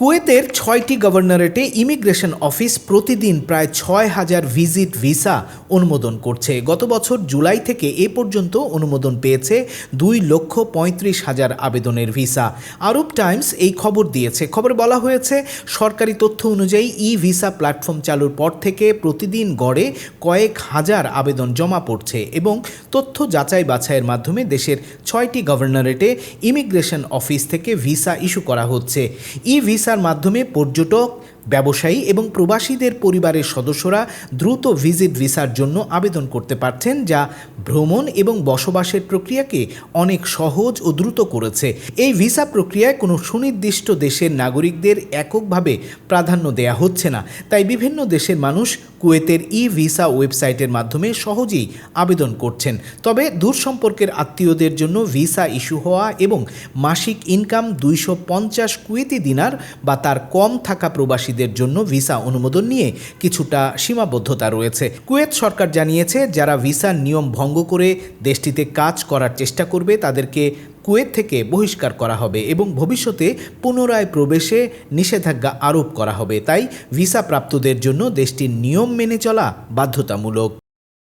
কুয়েতের ছয়টি গভর্নরেটে ইমিগ্রেশন অফিস প্রতিদিন প্রায় ছয় হাজার ভিজিট ভিসা অনুমোদন করছে। গত বছর জুলাই থেকে এ পর্যন্ত অনুমোদন পেয়েছে দুই লক্ষ পঁয়ত্রিশ হাজার আবেদনের ভিসা। আরব টাইমস এই খবর দিয়েছে। খবর বলা হয়েছে, সরকারি তথ্য অনুযায়ী ই ভিসা প্ল্যাটফর্ম চালুর পর থেকে প্রতিদিন গড়ে কয়েক হাজার আবেদন জমা পড়ছে এবং তথ্য যাচাই বাছাইয়ের মাধ্যমে দেশের ছয়টি গভর্নরেটে ইমিগ্রেশন অফিস থেকে ভিসা ইস্যু করা হচ্ছে। ই ভিসার মাধ্যমে পর্যটক ব্যবসায়ী এবং প্রবাসীদের পরিবারের সদস্যরা দ্রুত ভিজিট ভিসার জন্য আবেদন করতে পারছেন, যা ভ্রমণ এবং বসবাসের প্রক্রিয়াকে অনেক সহজ ও দ্রুত করেছে। এই ভিসা প্রক্রিয়ায় কোনো সুনির্দিষ্ট দেশের নাগরিকদের এককভাবে প্রাধান্য দেয়া হচ্ছে না। তাই বিভিন্ন দেশের মানুষ কুয়েতের ই ভিসা ওয়েবসাইটের মাধ্যমে সহজেই আবেদন করছেন। তবে দূর সম্পর্কের আত্মীয়দের জন্য ভিসা ইস্যু হওয়া এবং মাসিক ইনকাম দুইশো পঞ্চাশ কুয়েতি দিনার বা তার কম থাকা প্রবাসীদের জন্য ভিসা অনুমোদন নিয়ে কিছুটা সীমাবদ্ধতা রয়েছে। কুয়েত সরকার জানিয়েছে, যারা ভিসার নিয়ম ভঙ্গ করে দেশটিতে কাজ করার চেষ্টা করবে, তাদেরকে কুয়েত থেকে বহিষ্কার করা হবে এবং ভবিষ্যতে পুনরায় প্রবেশে নিষেধাজ্ঞা আরোপ করা হবে। তাই ভিসা প্রাপ্তদের জন্য দেশটির নিয়ম মেনে চলা বাধ্যতামূলক।